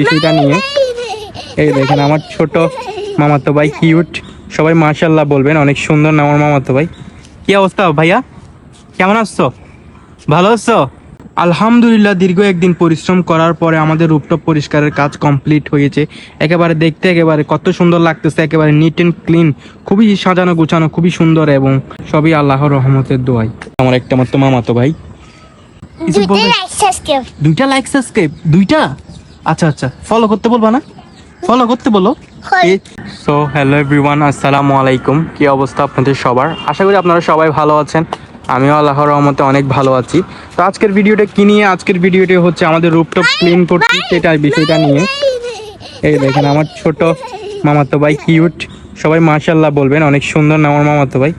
বিষয়টা নিয়ে। এই দেখেন আমার ছোট মামাতো ভাই কিউট সবাই মাশাল্লাহ বলবেন অনেক সুন্দর না আমার মামাতো ভাই? কি অবস্থা ভাইয়া? কেমন আসছো ভালো আছো? আলহামদুলিল্লাহ দীর্ঘ একদিন পরিশ্রম করার পরে আমাদের রূপটপ পরিষ্কারের কাজ কমপ্লিট হয়েছে। একেবারে দেখতে একেবারে কত সুন্দর লাগতেছে একেবারে নিট অ্যান্ড ক্লিন খুবই সাজানো গোছানো খুবই সুন্দর এবং সবই আল্লাহর রহমতের দোয়াই। আমার একটা মাত্র মামাতো ভাই। দুইটা লাইক সাবস্ক্রাইব দুইটা লাইক সাবস্ক্রাইব দুইটা? আচ্ছা আচ্ছা। ফলো করতে বলবা না? ফলো করতে বলো। সো হ্যালো এভরিওয়ান আসসালামু আলাইকুম। কি অবস্থা আপনাদের সবার? আশা করি আপনারা সবাই ভালো আছেন। আমিও আল্লাহর রহমতে অনেক ভালো আছি। তো আজকের ভিডিওটা কি নিয়ে? আজকের ভিডিওটি হচ্ছে আমাদের রূপটপ ক্লিন করছি সেটা বিষয়টা নিয়ে। এই দেখেন আমার ছোট মামাতো ভাই কিউট সবাই মাশাল্লাহ বলবেন অনেক সুন্দর না আমার মামাতো ভাই।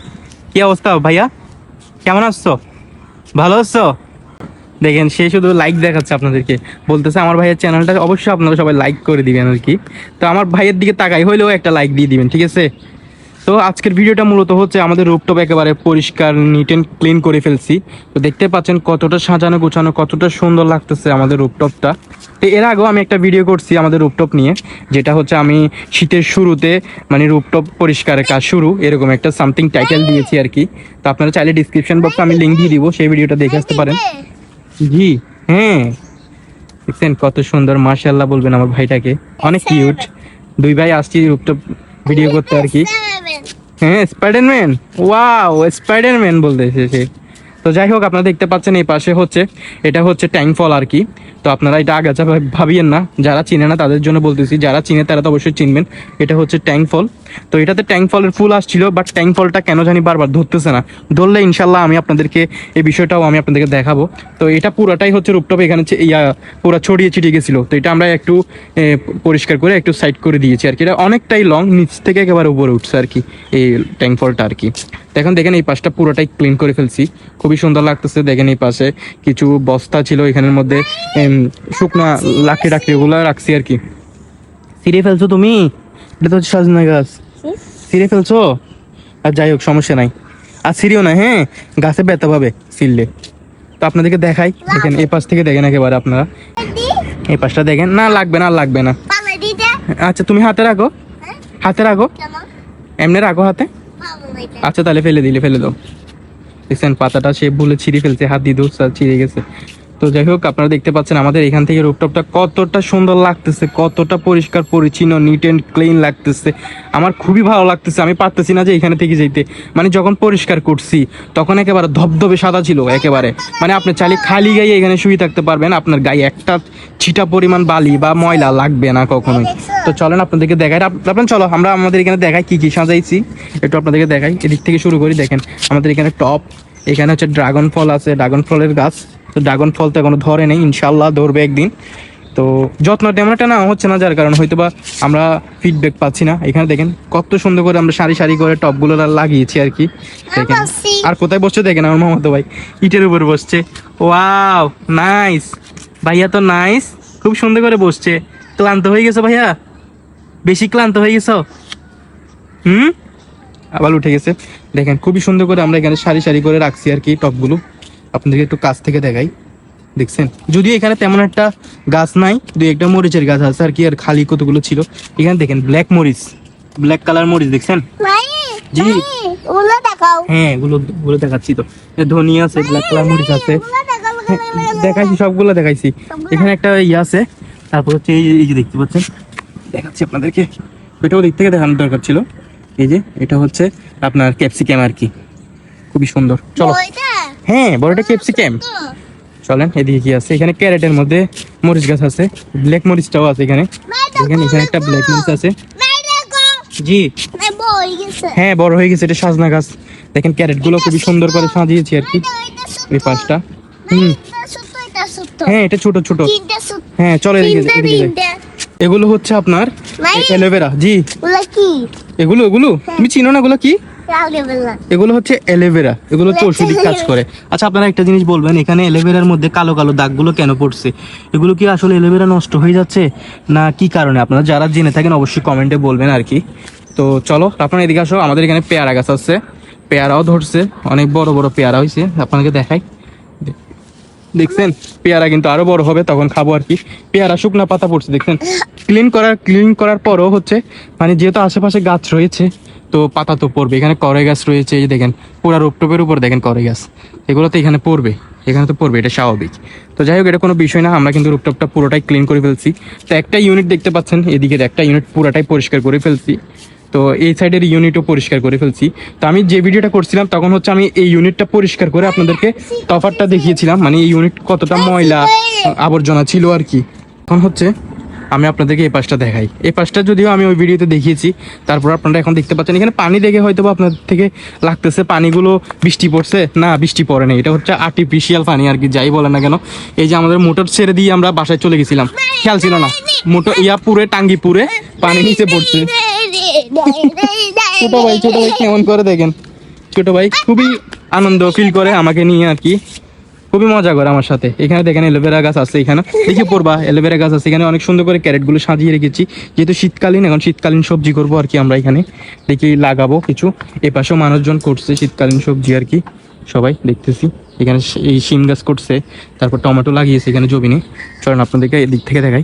কি অবস্থা ভাইয়া? কেমন আসছো ভালো আছো? দেখেন, সে শুধু লাইক দেখাচ্ছে আপনাদেরকে। বলতেছে, আমার ভাইয়ের চ্যানেলটা অবশ্যই আপনারা সবাই লাইক করে দিবেন আর কি। তো আমার ভাইয়ের দিকে তাকাই, হইলেও একটা লাইক দিয়ে দিবেন, ঠিক আছে? তো আজকের ভিডিওটা মূলত হচ্ছে আমাদের রূপটপ একেবারে পরিষ্কার নিট অ্যান্ড ক্লিন করে ফেলছি। তো দেখতে পাচ্ছেন কতটা সাজানো গোছানো, কতটা সুন্দর লাগতেছে আমাদের রূপটপটা তো এর আগেও আমি একটা ভিডিও করছি আমাদের রূপটপ নিয়ে, যেটা হচ্ছে আমি শীতের শুরুতে মানে রূপটপ পরিষ্কারের কাজ শুরু, এরকম একটা সামথিং টাইটেল দিয়েছি আর কি। তো আপনারা চাইলে ডিসক্রিপশন বক্সে আমি লিঙ্ক দিয়ে দিব, সেই ভিডিওটা দেখে আসতে পারেন। জি। হ্যাঁ দেখছেন কত সুন্দর মাশাল্লাহ বলবেন আমার ভাইটাকে। অনেক কিউট দুই ভাই আসছি রূপটপ ভিডিও করতে আর কি। হ্যাঁ স্পাইডারম্যান ওয়াও স্পাইডারম্যান বলতেছে সে তো যাই হোক আপনারা দেখতে পাচ্ছেন এই পাশে হচ্ছে এটা হচ্ছে ট্যাঙ্ক ফল আর কি। তো আপনারা এটা আগাছা ভাবিয়েন না যারা চিনে না তাদের জন্য বলতেছি যারা চিনে তারা তো অবশ্যই চিনবেন। এটা হচ্ছে ট্যাঙ্ক ফল তো এটাতে ট্যাঙ্ক ফলের ফুল আসছিল বাট ট্যাঙ্ক ফলটা কেন জানি বারবার ধরতেছে না। ধরলে ইনশাল্লাহ আমি আপনাদেরকে এই বিষয়টাও আমি আপনাদেরকে দেখাবো। তো এটা পুরোটাই হচ্ছে রূপটপ, এখানে ইয়া, পুরো ছড়িয়ে ছিটিয়ে গেছিল। তো এটা আমরা একটু পরিষ্কার করে একটু সাইড করে দিয়েছি আর কি। এটা অনেকটাই লং নিচ থেকে একেবারে উপরে উঠছে আর কি, এই ট্যাঙ্ক ফলটা আর কি। তো এখন দেখেন এই পাশটা পুরোটাই ক্লিন করে ফেলছি। খুবই সুন্দর লাগতেছে, দেখেন এই পাশে কিছু বস্তা ছিল, এখানের মধ্যে শুকনা লাকড়ি টাকড়ি ওগুলো রাখছি আর কি। ছিঁড়ে ফেলছো তুমি? এটা তো সজনা গাছ। ছিঁড়ে ফেলছো? আর যাই হোক, সমস্যা নাই। আর ছিঁড়িও না হ্যাঁ? গাছে ব্যথা পাবে ছিঁড়লে। তো আপনাদেরকে দেখাই। দেখেন, এই পাশ থেকে দেখেন একেবারে আপনারা। এই পাশটা দেখেন। না, লাগবে না লাগবে না। আচ্ছা তুমি হাতে রাখো। হাতে রাখো। এমনি রাখো হাতে। আচ্ছা তাহলে ফেলে দিলে, ফেলে দাও। দেখছেন, পাতাটা সে ভুলে ছিঁড়ে ফেলছে, হাত দিয়ে দোষ ছিঁড়ে গেছে। তো যাই হোক, আপনারা দেখতে পাচ্ছেন আমাদের এখান থেকে রূপটপটা কতটা সুন্দর লাগতেছে, কতটা পরিষ্কার, পরিচ্ছন্ন নিট অ্যান্ড ক্লিন লাগতেছে। আমার খুবই ভালো লাগতেছে, আমি পারতেছি না যে এখানে থেকে যেতে মানে যখন পরিষ্কার করছি, তখন একেবারে ধবধবে সাদা ছিল একেবারে। মানে আপনি চাইলে খালি গায়ে এখানে শুয়ে থাকতে পারবেন, আপনার গায়ে একটা ছিটা পরিমাণ বালি বা ময়লা লাগবে না কখনোই। তো চলেন আপনাদেরকে দেখাই। আপনার চলো, আমরা আমাদের এখানে দেখাই কি কি সাজাইছি। একটু আপনাদেরকে দেখাই, এদিক থেকে শুরু করি, দেখেন। আমাদের এখানে টপ, এখানে হচ্ছে ড্রাগন ফল আছে, ড্রাগন ফলের গাছ। তো ড্রাগন ফল তো এখনও ধরে নেই ইনশাল্লাহ ধরবে একদিন। তো যত্ন তেমন একটা না হচ্ছে না যার কারণে হয়তো বা আমরা ফিডব্যাক পাচ্ছি না। এখানে দেখেন কত সুন্দর করে আমরা সারি সারি করে টপগুলো লাগিয়েছি আর কি। দেখেন। আর কোথায় বসছে দেখেন আমার মামাতো ভাই। ইটের উপর বসছে। ওয়াও নাইস ভাইয়া তো নাইস খুব সুন্দর করে বসছে। ক্লান্ত হয়ে গেছো ভাইয়া? বেশি ক্লান্ত হয়ে গেছো? হুম? আবার উঠে গেছে। দেখেন খুবই সুন্দর করে আমরা এখানে সারি সারি করে রাখছি আর কি টপগুলো। আপনাদেরকে একটু কাছ থেকে দেখাই। দেখছেন? যদিও এখানে তেমন একটা গাছ নাই দুই একটা মরিচের গাছ আছে আর কি আর খালি কতগুলো ছিল। এখানে দেখেন ব্ল্যাক মরিচ ব্ল্যাক কালার মরিচ দেখছেন? জি। ওগুলো দেখাও। হ্যাঁ এগুলো দেখাচ্ছি তো। ধনিয়া আছে ব্ল্যাক কালার মরিচ আছে। ওগুলো হ্যাঁ, দেখাইছি সবগুলো দেখাইছি। এখানে একটা ইয়ে আছে তারপর হচ্ছে এই যে দেখতে পাচ্ছেন দেখাচ্ছি আপনাদেরকে। ওইটাও দিক থেকে দেখানোর দরকার ছিল। এই যে এটা হচ্ছে আপনার ক্যাপসিকাম আর কি। খুবই সুন্দর। চলো। হ্যাঁ বড়টা ক্যাপসিকাম। তো চলেন এদিকে কি আছে? এখানে ক্যারেটের মধ্যে মরিচ গাছ আছে ব্ল্যাক মরিচটাও আছে এখানে। এখানে এখানে একটা ব্ল্যাক মরিচ আছে। জি। হ্যাঁ বড় হয়ে গেছে এটা সাজনা গাছ। দেখেন ক্যারেটগুলো খুবই সুন্দর করে সাজিয়েছি আর কি। এই পাশটা। হুম। হ্যাঁ এটা ছোট ছোট। হ্যাঁ চলো এদিকে এদিকে এগুলো হচ্ছে আপনার অ্যালোভেরা জি। এগুলো এগুলো? তুমি চিনো না এগুলো কি? এগুলো হচ্ছে এলোভেরা। এগুলো হচ্ছে ওষুধি কাজ করে। আচ্ছা আপনারা একটা জিনিস বলবেন এখানে এলোভেরার মধ্যে কালো কালো দাগগুলো কেন পড়ছে? এগুলো কি আসলে এলোভেরা নষ্ট হয়ে যাচ্ছে? না কি কারণে? আপনারা যারা জেনে থাকেন অবশ্যই কমেন্টে বলবেন আর কি। তো চলো আপনারা এদিকে আসো। আমাদের এখানে পেয়ারা গাছ আছে। পেয়ারাও ধরছে। অনেক বড় বড় পেয়ারা হয়েছে। আপনাকে দেখাই। দেখছেন? পেয়ারা কিন্তু আরও বড় হবে তখন খাব আর কি। পেয়ারা শুকনা পাতা পড়ছে দেখছেন? ক্লিন করার ক্লিন করার পরও হচ্ছে মানে যেহেতু আশেপাশে গাছ রয়েছে তো পাতা তো পড়বে। এখানে করে গাছ রয়েছে এই যে দেখেন পুরা রোপটোপের উপর দেখেন করে গাছ। এগুলো তো এখানে পড়বে এখানে তো পড়বে এটা স্বাভাবিক। তো যাই হোক এটা কোনো বিষয় না আমরা কিন্তু রুপটপটা পুরোটাই ক্লিন করে ফেলছি। তো একটা ইউনিট দেখতে পাচ্ছেন এদিকের একটা ইউনিট পুরোটাই পরিষ্কার করে ফেলছি। তো এই সাইডের ইউনিটও পরিষ্কার করে ফেলছি। তো আমি যে ভিডিওটা করছিলাম তখন হচ্ছে আমি এই ইউনিটটা পরিষ্কার করে আপনাদেরকে তফাতটা দেখিয়েছিলাম। মানে এই ইউনিট কতটা ময়লা আবর্জনা ছিল আর কি। এখন হচ্ছে আমি আপনাদেরকে এই পাশটা দেখাই। এই পাশটা যদিও আমি ওই ভিডিওতে দেখিয়েছি, তারপর আপনারা এখন দেখতে পাচ্ছেন, এখানে পানি দেখে হয়তো বা আপনাদের থেকে লাগতেছে পানিগুলো বৃষ্টি পড়ছে। না, বৃষ্টি পড়ে না এটা হচ্ছে আর্টিফিশিয়াল পানি আর কি, যাই বলে না কেন। এই যে আমাদের মোটর ছেড়ে দিয়ে আমরা বাসায় চলে গেছিলাম। খেয়াল ছিল না, মোটর ইয়া পুরে টাঙ্গি পুরে পানি নিচে পড়ছে। ছোট ভাই ছোট ভাই, কেমন করে দেখেন? ছোট ভাই খুবই আনন্দ ফিল করে আমাকে নিয়ে আর কি। খুবই মজা করে আমার সাথে। এখানে দেখেন এলোভেরা গাছ আছে এখানে। দেখি পড়বা এলোভেরা গাছ আছে এখানে। অনেক সুন্দর করে ক্যারেটগুলো সাজিয়ে রেখেছি। যেহেতু শীতকালীন, এখন শীতকালীন সবজি করব আর কি আমরা এখানে। দেখি লাগাবো কিছু। এপাশেও পাশেও মানুষজন করছে শীতকালীন সবজি আর কি। সবাই দেখতেছি। এখানে এই শিম গাছ করছে। তারপর টমেটো লাগিয়েছে এখানে জমিনে। চলেন আপনাদেরকে এদিক থেকে দেখাই।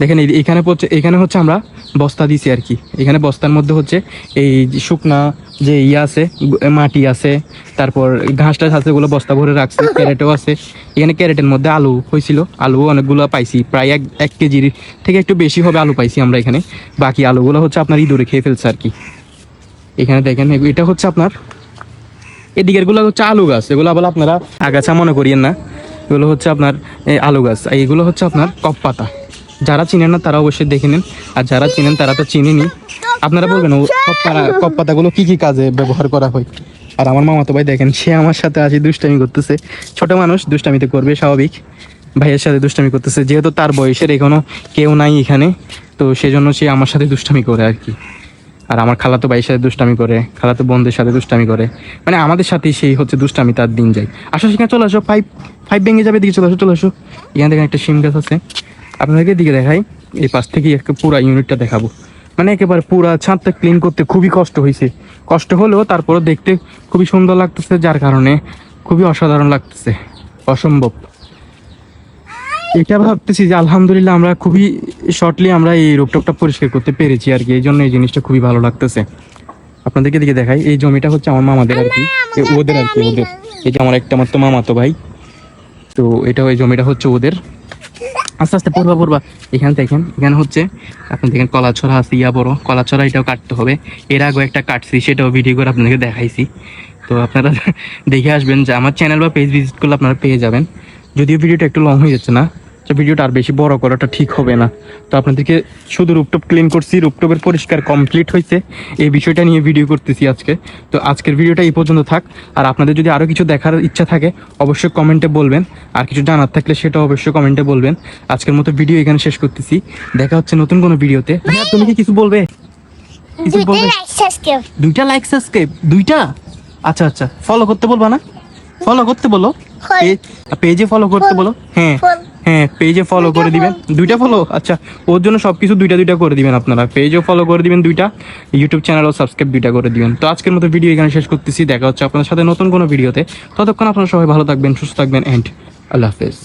দেখেন এখানে হচ্ছে এখানে হচ্ছে আমরা বস্তা দিছি আর কি। এখানে বস্তার মধ্যে হচ্ছে এই শুকনা যে ইয়ে আছে মাটি আছে, তারপর ঘাস টাস আছে ওগুলো বস্তা ভরে রাখছে, ক্যারেটও আছে। এখানে ক্যারেটের মধ্যে আলু হয়েছিল, আলু অনেকগুলো পাইছি, প্রায় এক এক কেজির থেকে একটু বেশি হবে আলু পাইছি আমরা এখানে। বাকি আলুগুলো হচ্ছে আপনার ইঁদুরে খেয়ে ফেলছে আর কি। এখানে দেখেন এটা হচ্ছে আপনার এদিকেরগুলো হচ্ছে আলু গাছ, এগুলো আবার আপনারা আগাছা মনে করিয়েন না। এগুলো হচ্ছে আপনার আলু গাছ এগুলো হচ্ছে আপনার কপ পাতা। যারা চিনেন না, তারা অবশ্যই দেখে নিন। আর যারা চিনেন, তারা তো চিনেনি। আপনারা বলবেন কপ পাতা কপ পাতাগুলো কি কি কাজে ব্যবহার করা হয়? আর আমার মামা তো ভাই দেখেন, সে আমার সাথে আজ দুষ্টামি করতেছে। ছোট মানুষ দুষ্টামি তো করবে, স্বাভাবিক। ভাইয়ের সাথে দুষ্টামি করতেছে। যেহেতু তার বয়সের এখনও কেউ নাই এখানে, তো সেজন্য সে আমার সাথে দুষ্টামি করে আর কি। আর আমার খালাতো ভাইয়ের সাথে দুষ্টামি করে, খালাতো বোনদের সাথে দুষ্টামি করে। মানে আমাদের সাথেই সেই হচ্ছে দুষ্টামি, তার দিন যায়। আসো, সেখানে চলে আসো ফাইভ ফাইভ ভেঙে যাবে দিকে চলে আসো চলে আসো। এখান থেকে একটা সিম গাছ আছে। আপনাদেরকে দিকে দেখাই, এই পাশ থেকে একটা পুরা ইউনিটটা দেখাবো। মানে একেবারে পুরা ছাদটা ক্লিন করতে খুবই কষ্ট হয়েছে কষ্ট হলেও তারপরে দেখতে খুবই সুন্দর লাগতেছে, যার কারণে খুবই অসাধারণ লাগতেছে। অসম্ভব। এটা ভাবতেছি যে আলহামদুলিল্লাহ আমরা খুবই শর্টলি আমরা এই রোপটপটা পরিষ্কার করতে পেরেছি আর কি, এই জন্য এই জিনিসটা খুবই ভালো লাগতেছে। আপনাদেরকে দিকে দেখাই, এই জমিটা হচ্ছে আমার মামাদের আর কি ওদের আর কি, ওদের। এই যে আমার একটা মাত্র মামাতো ভাই। তো এটা ওই জমিটা হচ্ছে ওদের। আস্তে আস্তে পড়বা পড়বা। এখানে দেখেন, এখানে হচ্ছে আপনি দেখেন কলাছড়া আছে, ইয়া বড়। কলাছড়া এটাও কাটতে হবে। এর আগেও একটা কাটছি, সেটাও ভিডিও করে আপনাদেরকে দেখাইছি। তো আপনারা দেখে আসবেন যে আমার চ্যানেল বা পেজ ভিজিট করলে আপনারা পেয়ে যাবেন। যদিও ভিডিওটা একটু লং হয়ে যাচ্ছে না তো ভিডিওটা আর বেশি বড় করাটা ঠিক হবে না। তো আপনাদেরকে শুধু রুপটপ ক্লিন করছি রুপটপের পরিষ্কার কমপ্লিট হয়েছে। এই বিষয়টা নিয়ে ভিডিও করতেছি আজকে। তো আজকের ভিডিওটা এই পর্যন্ত থাক। আর আপনাদের যদি আরও কিছু দেখার ইচ্ছা থাকে অবশ্যই কমেন্টে বলবেন। আর কিছু জানার থাকলে সেটা অবশ্যই কমেন্টে বলবেন। আজকের মতো ভিডিও এখানে শেষ করতেছি। দেখা হচ্ছে নতুন কোনো ভিডিওতে হ্যাঁ তুমি কি কিছু বলবে? কিছু দুইটা বলবে? লাইক সাবস্ক্রাইব দুইটা লাইক সাবস্ক্রাইব দুইটা? আচ্ছা আচ্ছা। ফলো করতে বলবা না? ফলো করতে বলো. পেজে ফলো করতে বলো। হ্যাঁ. হ্যাঁ পেজে ফলো করে দিবেন। দুইটা ফলো আচ্ছা ওর জন্য সব কিছু দুইটা দুইটা করে দিবেন আপনারা। পেজও ফলো করে দিবেন দুইটা ইউটিউব চ্যানেলও সাবস্ক্রাইব দুইটা করে দিবেন। তো আজকের মতো ভিডিও এখানে শেষ করতেছি। দেখা হচ্ছে আপনার সাথে নতুন কোনো ভিডিওতে ততক্ষণ আপনারা সবাই ভালো থাকবেন সুস্থ থাকবেন অ্যান্ড আল্লাহ হাফেজ।